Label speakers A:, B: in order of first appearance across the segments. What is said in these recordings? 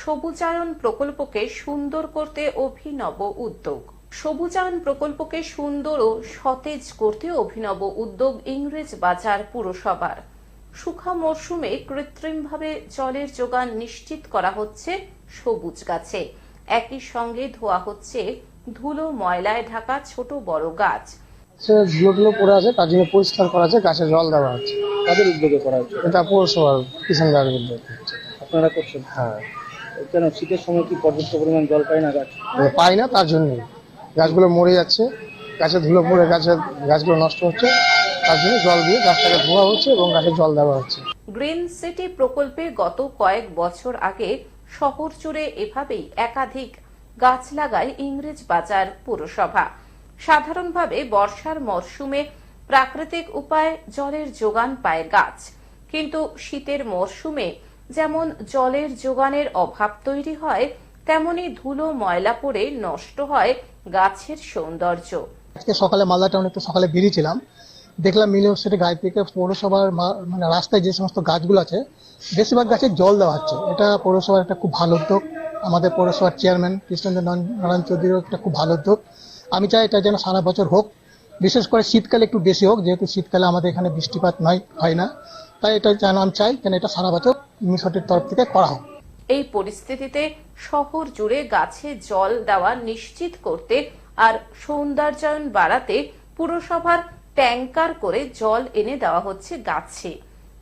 A: সবুজায়ন প্রকল্পকে সুন্দর করতে অভিনব উদ্যোগ। সবুজায়ন প্রকল্পকে সুন্দর ও সতেজ করতে অভিনব উদ্যোগ ইংরেজ বাজার পুরসভার। শুখা মরশুমে কৃত্রিমভাবে জলের যোগান নিশ্চিত করা হচ্ছে সবুজ গাছে। একই সঙ্গে ধোয়া হচ্ছে ধুলো ময়লায় ঢাকা ছোট বড় গাছ।
B: ধুলোগুলো পড়ে আছে তার জন্য পরিষ্কার করা আছে গাছে জল দেওয়া হচ্ছে।
C: কাদের উদ্যোগে করা হচ্ছে?
B: এটা পৌরসভার কিষান গাড়ির উদ্যোগ
C: আপনারা করছেন?
B: হ্যাঁ।
C: কেন শীতের সময় কি পর্যাপ্ত পরিমাণ জল পায় না গাছ?
B: পাই না তার জন্যই গাছগুলো মরে যাচ্ছে গাছে ধুলো পড়ে গাছে গাছগুলো নষ্ট হচ্ছে তার জন্য জল দিয়ে গাছটাকে ধোয়া হচ্ছে এবং গাছে জল দেওয়া হচ্ছে।
A: গ্রিন সিটি প্রকল্পে গত কয়েক বছর আগে শহর জুড়ে এভাবেই একাধিক গাছ লাগায় ইংরেজ বাজার পুরসভা। সাধারণভাবে বর্ষার মরশুমে প্রাকৃতিক উপায়ে জলের যোগান পায় গাছ। কিন্তু শীতের মরশুমে যেমন জলের যোগানের অভাব তৈরি হয়, তেমনি ধুলো, ময়লা পড়ে নষ্ট হয় গাছের সৌন্দর্য।
D: আজকে সকালে মালদা টাউনে একটু সকালে বেরিয়েছিলাম। দেখলাম মিলিয়ন সিটি গাড়ি থেকে পৌরসভার মানে রাস্তায় যে সমস্ত গাছগুলো আছে, বেশিরভাগ গাছে জল দেওয়া হচ্ছে। এটা পৌরসভার একটা খুব ভালো উদ্যোগ। আমাদের পৌরসভার চেয়ারম্যান কৃষ্ণচন্দ্র নারায়ণ চৌধুরীর একটা খুব ভালো উদ্যোগ। আমি চাই এটা যেন সারা বছর হোক। বিশেষ করে শীতকালে একটু বেশি হোক, যেহেতু শীতকালে আমাদের এখানে বৃষ্টিপাত নয়, হয় না। তাই এটা আমি চাই যেন এটা সারা বছর মিশটের তরফ থেকে করা হোক।
A: এই পরিস্থিতিতে শহর জুড়ে গাছে জল দেওয়া নিশ্চিত করতে আর সৌন্দর্যায়ন বাড়াতে পুরসভার ট্যাঙ্কার করে জল এনে দেওয়া হচ্ছে গাছে।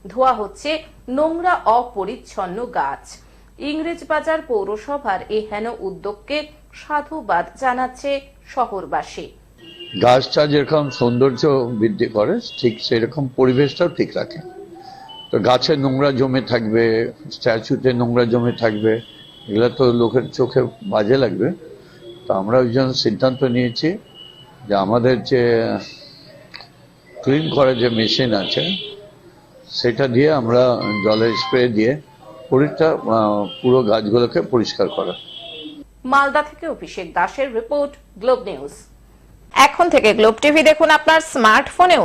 A: ধোয়া হচ্ছে নোংরা অপরিচ্ছন্ন গাছ। ইংরেজবাজার পৌরসভার এই হেন উদ্যোগকে সাধুবাদ জানাচ্ছে শহরবাসী।
E: গাছটা যেরকম সৌন্দর্য বৃদ্ধি করে ঠিক সেরকম পরিবেশটাও ঠিক রাখে। তো গাছে নোংরা জমে থাকবে, স্ট্যাচুতে নোংরা জমে থাকবে, এগুলো তো লোকের চোখে বাজে লাগবে। তো আমরা ওই জন্য সিদ্ধান্ত নিয়েছি যে আমাদের যে ক্লিন করার যে মেশিন আছে, সেটা দিয়ে আমরা জলের স্প্রে দিয়ে পুরোটা পুরো গাছগুলোকে পরিষ্কার করা।
A: মালদা থেকে অভিষেক দাসের রিপোর্ট গ্লোব নিউজ। এখন থেকে গ্লোব টিভি দেখুন আপনার স্মার্টফোনেও।